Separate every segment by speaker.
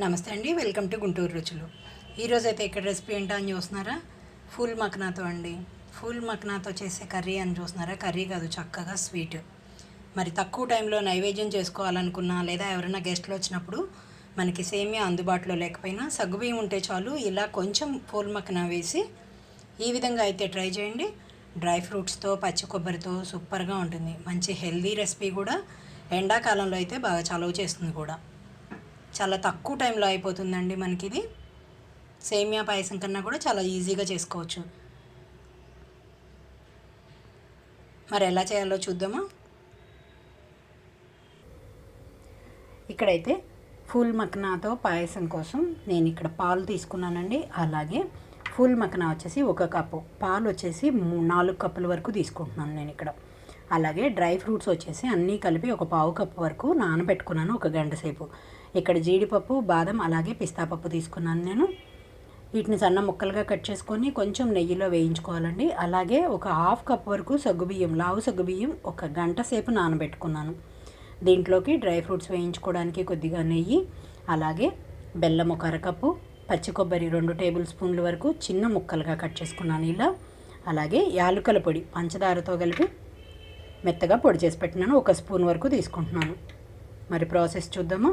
Speaker 1: నమస్తే అండి welcome to Guntur రుచులు. ఈరోజు అయితే ఇక్కడ రెసిపీ ఏంటో అని చూస్తున్నారా? ఫుల్ మక్నాతో అండి. ఫుల్ మక్నాతో చేసే కర్రీ అని చూస్తున్నారా? కర్రీ కాదు చక్కగా స్వీట్. మరి తక్కువ టైంలో నైవేద్యం చేసుకోవాలనుకున్నా లేదా ఎవరైనా గెస్ట్లు వచ్చినప్పుడు మనకి సేమియా అందుబాటులో లేకపోయినా సగ్గుబియ్యం ఉంటే చాలు ఇలా కొంచెం ఫుల్ మక్నా వేసి ఈ విధంగా అయితే ట్రై చేయండి. డ్రై ఫ్రూట్స్తో పచ్చి కొబ్బరితో సూపర్గా ఉంటుంది. మంచి హెల్దీ రెసిపీ కూడా ఎండాకాలంలో అయితే బాగా చలవ చేస్తుంది కూడా. చాలా తక్కువ టైంలో అయిపోతుందండి మనకి ఇది సేమియా పాయసం కన్నా కూడా చాలా ఈజీగా చేసుకోవచ్చు. మరి ఎలా చేయాలో చూద్దామా? ఇక్కడైతే ఫుల్ మక్నాతో పాయసం కోసం నేను ఇక్కడ పాలు తీసుకున్నానండి. అలాగే ఫుల్ మక్నా వచ్చేసి ఒక కప్పు. పాలు వచ్చేసి మూ- నాలుగు కప్పుల వరకు తీసుకుంటున్నాను నేను ఇక్కడ. అలాగే డ్రై ఫ్రూట్స్ వచ్చేసి అన్నీ కలిపి ఒక పావు కప్పు వరకు నానబెట్టుకున్నాను ఒక గంట సేపు. ఇక్కడ జీడిపప్పు బాదం అలాగే పిస్తా పప్పు తీసుకున్నాను నేను. వీటిని సన్న ముక్కలుగా కట్ చేసుకొని కొంచెం నెయ్యిలో వేయించుకోవాలండి. అలాగే ఒక హాఫ్ కప్ వరకు సగ్గుబియ్యం లావు సగ్గుబియ్యం ఒక గంట సేపు నానబెట్టుకున్నాను. దీంట్లోకి డ్రై ఫ్రూట్స్ వేయించుకోవడానికి కొద్దిగా నెయ్యి అలాగే బెల్లం ఒక అరకప్పు పచ్చి కొబ్బరి రెండు టేబుల్ స్పూన్ల వరకు చిన్న ముక్కలుగా కట్ చేసుకున్నాను ఇలా. అలాగే యాలుకల పొడి పంచదారతో కలిపి మెత్తగా పొడి చేసి పెట్టినాను. ఒక స్పూన్ వరకు తీసుకుంటున్నాను. మరి ప్రాసెస్ చూద్దామా?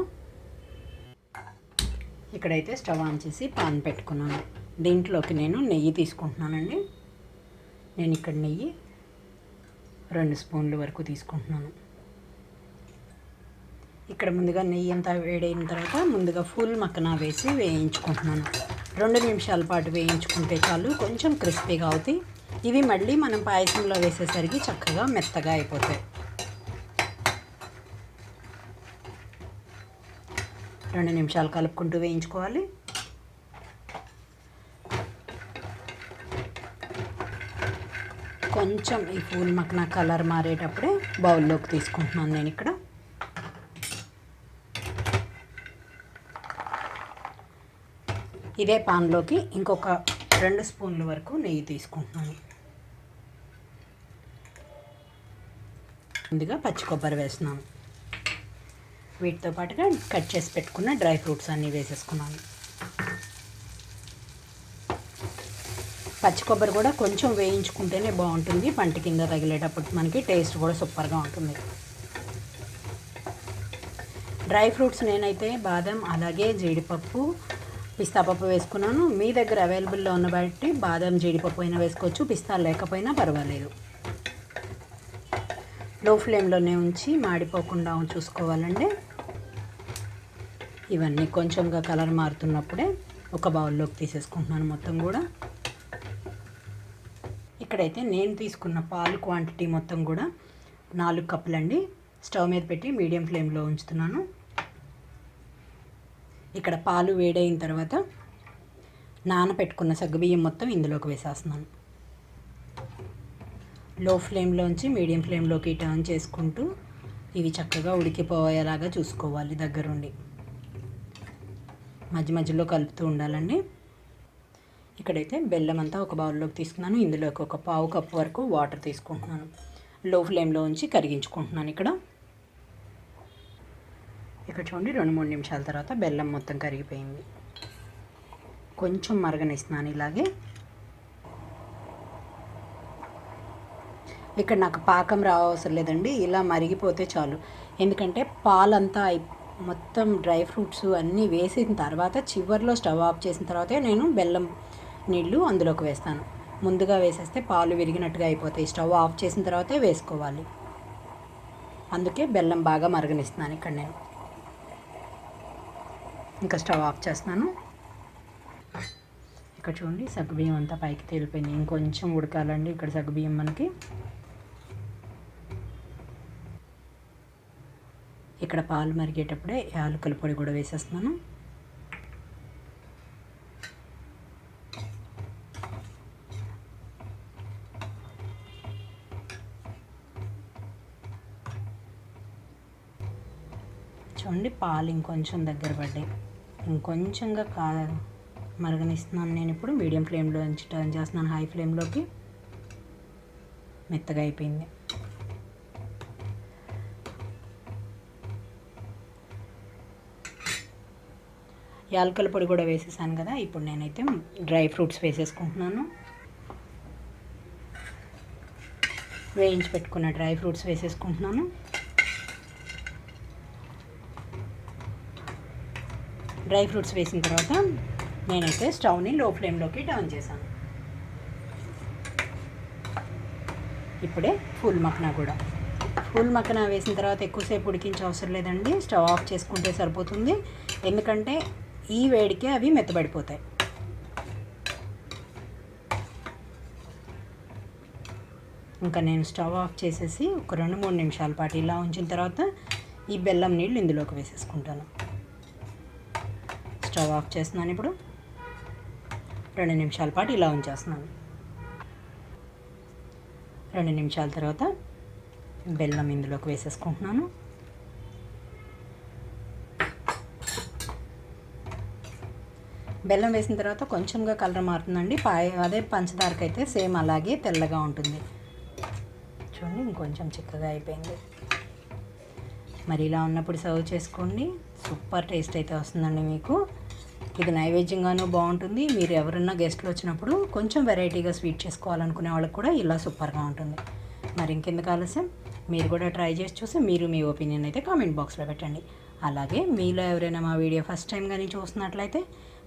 Speaker 1: ఇక్కడైతే స్టవ్ ఆన్ చేసి పాన్ పెట్టుకున్నాను. దీంట్లోకి నేను నెయ్యి తీసుకుంటున్నానండి. నేను ఇక్కడ నెయ్యి రెండు స్పూన్ల వరకు తీసుకుంటున్నాను. ఇక్కడ ముందుగా నెయ్యి అంతా వేడైన తర్వాత ముందుగా ఫుల్ మక్కన వేసి వేయించుకుంటున్నాను. రెండు నిమిషాల పాటు వేయించుకుంటే చాలు కొంచెం క్రిస్పీగా అవుతాయి. ఇవి మళ్ళీ మనం పాయసంలో వేసేసరికి చక్కగా మెత్తగా అయిపోతాయి. రెండు నిమిషాలు కలుపుకుంటూ వేయించుకోవాలి. కొంచెం ఈ పూల్ మక్కన కలర్ మారేటప్పుడే బౌల్లోకి తీసుకుంటున్నాను నేను ఇక్కడ. ఇదే పాన్లోకి ఇంకొక రెండు స్పూన్ల వరకు నెయ్యి తీసుకుంటున్నాను. ముందుగా పచ్చి కొబ్బరి వేస్తున్నాను. వీటితో పాటుగా కట్ చేసి పెట్టుకున్న డ్రై ఫ్రూట్స్ అన్నీ వేసేసుకున్నాను. పచ్చి కొబ్బరి కూడా కొంచెం వేయించుకుంటేనే బాగుంటుంది. పంట కింద తగిలేటప్పుడు మనకి టేస్ట్ కూడా సూపర్గా ఉంటుంది. డ్రై ఫ్రూట్స్ నేనైతే బాదం అలాగే జీడిపప్పు పిస్తా పప్పు వేసుకున్నాను. మీ దగ్గర అవైలబుల్లో ఉన్న బట్టి బాదం జీడిపప్పు అయినా వేసుకోవచ్చు. పిస్తా లేకపోయినా పర్వాలేదు. లో ఫ్లేమ్లోనే ఉంచి మాడిపోకుండా చూసుకోవాలండి ఇవన్నీ కొంచెంగా కలర్ మారుతున్నప్పుడే ఒక బౌల్లోకి తీసేసుకుంటున్నాను మొత్తం కూడా. ఇక్కడైతే నేను తీసుకున్న పాలు క్వాంటిటీ మొత్తం కూడా నాలుగు కప్పులండి. స్టవ్ మీద పెట్టి మీడియం ఫ్లేమ్లో ఉంచుతున్నాను. ఇక్కడ పాలు వేడైన తర్వాత నానపెట్టుకున్న సగ్గుబియ్యం మొత్తం ఇందులోకి వేసేస్తున్నాను. లో ఫ్లేమ్లోంచి మీడియం ఫ్లేమ్లోకి టర్న్ చేసుకుంటూ ఇవి చక్కగా ఉడికిపోయేలాగా చూసుకోవాలి దగ్గరుండి. మధ్య మధ్యలో కలుపుతూ ఉండాలండి. ఇక్కడైతే బెల్లం అంతా ఒక బౌల్లోకి తీసుకున్నాను. ఇందులోకి ఒక పావు కప్పు వరకు వాటర్ తీసుకుంటున్నాను. లో ఫ్లేమ్లో ఉంచి కరిగించుకుంటున్నాను ఇక్కడ. ఇక్కడ చూడండి రెండు మూడు నిమిషాల తర్వాత బెల్లం మొత్తం కరిగిపోయింది. కొంచెం మరగనిస్తున్నాను ఇలాగే. ఇక్కడ నాకు పాకం రావసరం లేదండి. ఇలా మరిగిపోతే చాలు. ఎందుకంటే పాలంతా మొత్తం డ్రై ఫ్రూట్స్ అన్నీ వేసిన తర్వాత చివర్లో స్టవ్ ఆఫ్ చేసిన తర్వాతే నేను బెల్లం నీళ్ళు అందులోకి వేస్తాను. ముందుగా వేసేస్తే పాలు విరిగినట్టుగా అయిపోతాయి. స్టవ్ ఆఫ్ చేసిన తర్వాతే వేసుకోవాలి. అందుకే బెల్లం బాగా మరగనిస్తున్నాను ఇక్కడ నేను. ఇంకా స్టవ్ ఆఫ్ చేస్తున్నాను. ఇక్కడ చూడండి సగ్గుబియ్యం అంతా పైకి తేలిపోయింది. ఇంకొంచెం ఉడకాలండి. ఇక్కడ సగ్గుబియ్యం మనకి ఇక్కడ పాలు మరిగేటప్పుడే యాలకుల పొడి కూడా వేసేస్తున్నాను. చూడండి పాలు ఇంకొంచెం దగ్గర పడ్డాయి. ఇంకొంచెంగా కా మరగనిస్తున్నాను నేను ఇప్పుడు. మీడియం ఫ్లేమ్లో నుంచి టర్న్ చేస్తున్నాను హై ఫ్లేమ్లోకి. మెత్తగా అయిపోయింది. యాలకల పొడి కూడా వేసేసాను కదా ఇప్పుడు నేనైతే డ్రై ఫ్రూట్స్ వేసేసుకుంటున్నాను. వేయించి పెట్టుకున్న డ్రై ఫ్రూట్స్ వేసేసుకుంటున్నాను. డ్రై ఫ్రూట్స్ వేసిన తర్వాత నేనైతే స్టవ్ని లో ఫ్లేమ్లోకి టర్న్ చేశాను. ఇప్పుడే ఫుల్ మక్నా కూడా. ఫుల్ మక్కన వేసిన తర్వాత ఎక్కువసేపు ఉడికించే అవసరం లేదండి. స్టవ్ ఆఫ్ చేసుకుంటే సరిపోతుంది. ఎందుకంటే ఈ వేడికే అవి మెత్తబడిపోతాయి. ఇంకా నేను స్టవ్ ఆఫ్ చేసేసి ఒక రెండు మూడు నిమిషాల పాటు ఇలా ఉంచిన తర్వాత ఈ బెల్లం నీళ్ళు ఇందులోకి వేసేసుకుంటాను. స్టవ్ ఆఫ్ చేస్తున్నాను ఇప్పుడు. రెండు నిమిషాల పాటు ఇలా ఉంచేస్తున్నాను. రెండు నిమిషాల తర్వాత బెల్లం ఇందులోకి వేసేసుకుంటున్నాను. బెల్లం వేసిన తర్వాత కొంచెంగా కలర్ మారుతుందండి. పాయ అదే పంచదారకి అయితే సేమ్ అలాగే తెల్లగా ఉంటుంది. చూడండి ఇంకొంచెం చిక్కగా అయిపోయింది. మరి ఇలా ఉన్నప్పుడు సర్వ్ చేసుకోండి. సూపర్ టేస్ట్ అయితే వస్తుందండి మీకు. ఇది నైవేద్యంగానూ బాగుంటుంది. మీరు ఎవరన్నా గెస్ట్లు వచ్చినప్పుడు కొంచెం వెరైటీగా స్వీట్ చేసుకోవాలనుకునే వాళ్ళకి కూడా ఇలా సూపర్గా ఉంటుంది. మరి ఇంకెందుకు ఆలస్యం? మీరు కూడా ట్రై చేసి చూసి మీరు మీ ఒపీనియన్ అయితే కామెంట్ బాక్స్లో పెట్టండి. అలాగే మీలో ఎవరైనా మా వీడియో ఫస్ట్ టైం కానీ చూస్తున్నట్లయితే